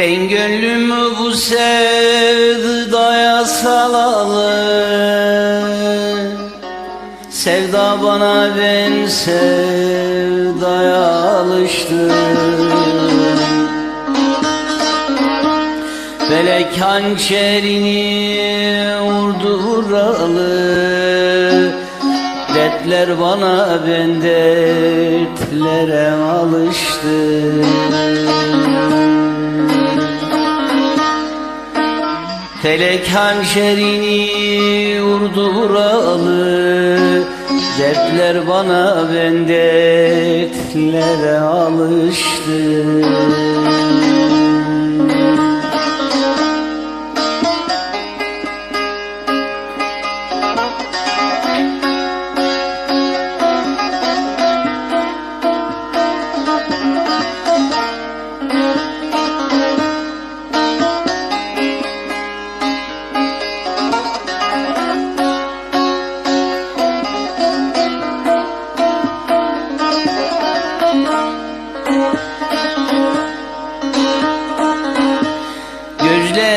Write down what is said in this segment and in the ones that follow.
Ben gönlümü bu sevdaya salalı Sevda bana ben sevdaya alıştım. Felek hançerini vurdu vuralı Dertler bana ben dertlere alıştım Felek hançerini vurdu vuralı Dertler bana ben dertlere alıştım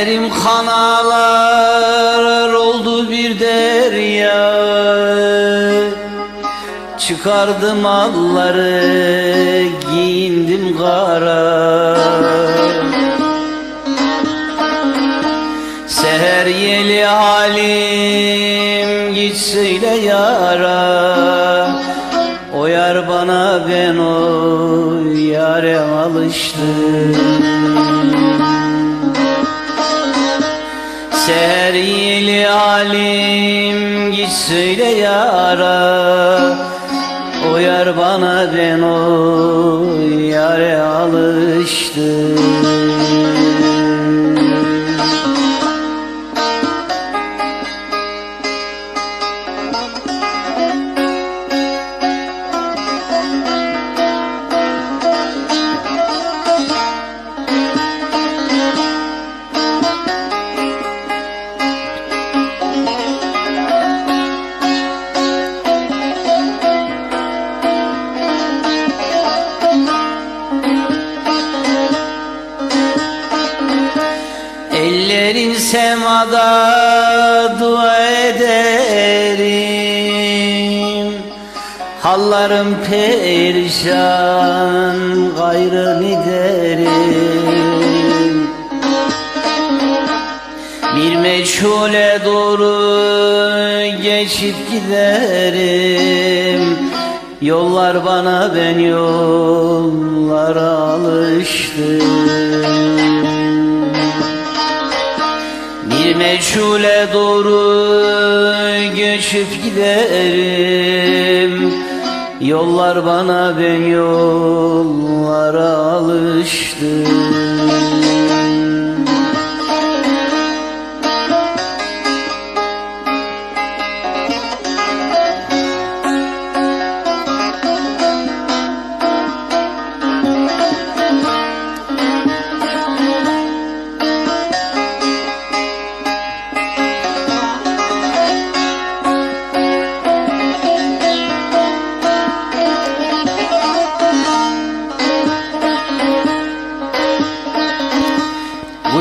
Gözlerim kanalar oldu bir derya. Çıkardım alları giyindim kara. Seher yeli halim git söyle yara. O yar bana ben o yare alıştım Seher yeli alim git söyle yara. O bana ben o yare alıştım Ellerin semada dua ederim. Hallarım perişan gayrı derim Bir meçhule doğru geçip giderim. Yollar bana ben yollara alıştım Bir meçhule doğru göçüp giderim. Yollar bana ben yollara alıştım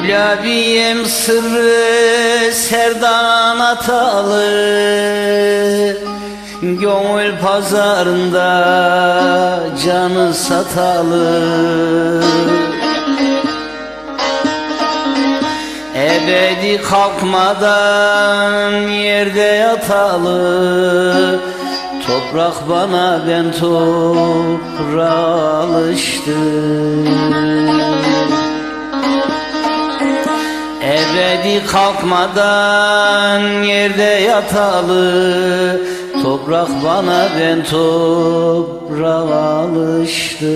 Gulabiyem sırrı serdan atalı. Gönül pazarında canı satalı. Ebedi kalkmadan yerde yatalı. Toprak bana ben toprağa alıştım Ebedi kalkmadan yerde yatalı. Toprak bana ben toprağa alıştım